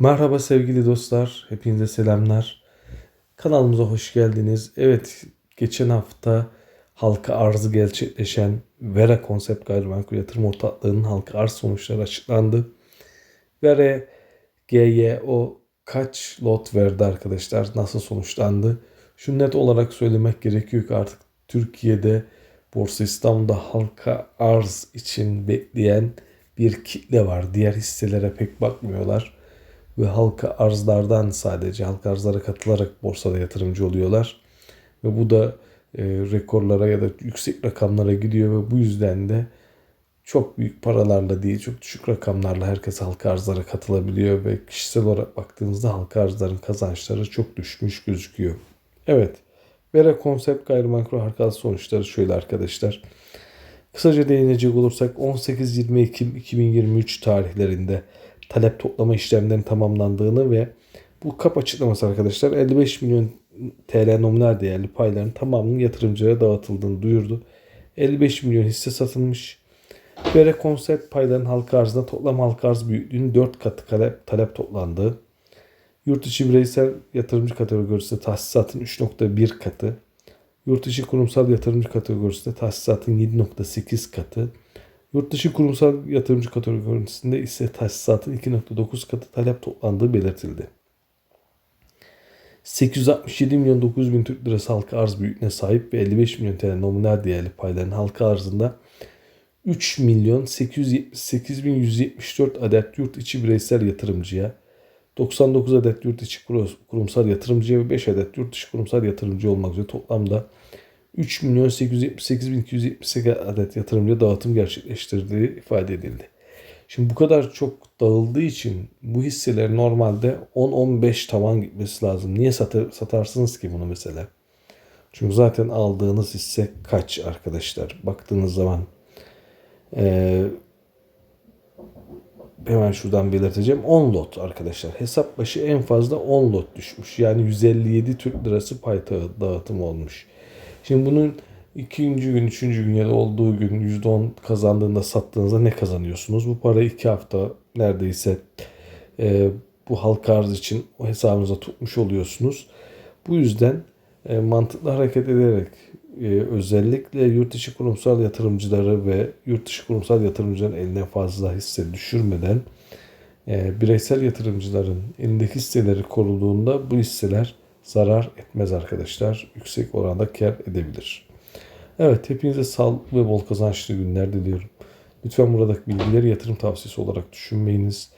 Merhaba sevgili dostlar, hepinize selamlar. Kanalımıza hoş geldiniz. Evet, geçen hafta halka arzı gerçekleşen Vera Konsept Gayrimenkul Yatırım Ortaklığı'nın halka arz sonuçları açıklandı. Vera GYO kaç lot verdi arkadaşlar? Nasıl sonuçlandı? Şu net olarak söylemek gerekiyor ki artık Türkiye'de Borsa İstanbul'da halka arz için bekleyen bir kitle var. Diğer hisselere pek bakmıyorlar ve halka arzlardan sadece halka arzlara katılarak borsada yatırımcı oluyorlar. Ve bu da e, rekorlara ya da yüksek rakamlara gidiyor ve bu yüzden de çok büyük paralarla değil çok düşük rakamlarla herkes halka arzlara katılabiliyor ve kişisel olarak baktığınızda halka arzların kazançları çok düşmüş gözüküyor. Evet. Vera konsept gayrimenkul halka sonuçları şöyle arkadaşlar. Kısaca değinecek olursak 18-20 Ekim 2023 tarihlerinde talep toplama işlemlerinin tamamlandığını ve bu kap açıklaması arkadaşlar 55 milyon TL nominal değerli payların tamamının yatırımcılara dağıtıldığını duyurdu. 55 milyon hisse satılmış. Vere konsept payların halka arzında toplam halka arz büyüklüğünün 4 katı talep, talep toplandığı. Yurt içi bireysel yatırımcı kategorisinde tahsisatın 3.1 katı. Yurt içi kurumsal yatırımcı kategorisinde tahsisatın 7.8 katı. Yurt dışı kurumsal yatırımcı kategorisinde ise tahsisatın 2.9 katı talep toplandığı belirtildi. 867 milyon 900 bin Türk lirası halka arz büyüklüğüne sahip ve 55 milyon TL nominal değerli payların halka arzında 3 milyon 878 bin 174 adet yurt içi bireysel yatırımcıya, 99 adet yurt içi kurumsal yatırımcıya ve 5 adet yurt dışı kurumsal yatırımcı olmak üzere toplamda 3 milyon 878 bin 278 adet yatırımcıya dağıtım gerçekleştirdiği ifade edildi. Şimdi bu kadar çok dağıldığı için bu hisseler normalde 10-15 tavan gitmesi lazım. Niye satar, satarsınız ki bunu mesela? Çünkü zaten aldığınız hisse kaç arkadaşlar? Baktığınız zaman ee, hemen şuradan belirteceğim. 10 lot arkadaşlar. Hesap başı en fazla 10 lot düşmüş. Yani 157 Türk lirası pay dağıtımı olmuş. Şimdi bunun ikinci gün, üçüncü gün ya da olduğu gün %10 kazandığında sattığınızda ne kazanıyorsunuz? Bu parayı iki hafta neredeyse e, bu halka arz için o hesabınıza tutmuş oluyorsunuz. Bu yüzden e, mantıklı hareket ederek e, özellikle yurt dışı kurumsal yatırımcıları ve yurt dışı kurumsal yatırımcıların eline fazla hisse düşürmeden e, bireysel yatırımcıların elindeki hisseleri koruduğunda bu hisseler zarar etmez arkadaşlar. Yüksek oranda kar edebilir. Evet hepinize sağlıklı ve bol kazançlı günler diliyorum. Lütfen buradaki bilgileri yatırım tavsiyesi olarak düşünmeyiniz.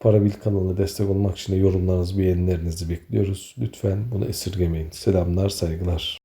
Para Bil kanalına destek olmak için de yorumlarınızı, beğenilerinizi bekliyoruz. Lütfen bunu esirgemeyin. Selamlar, saygılar.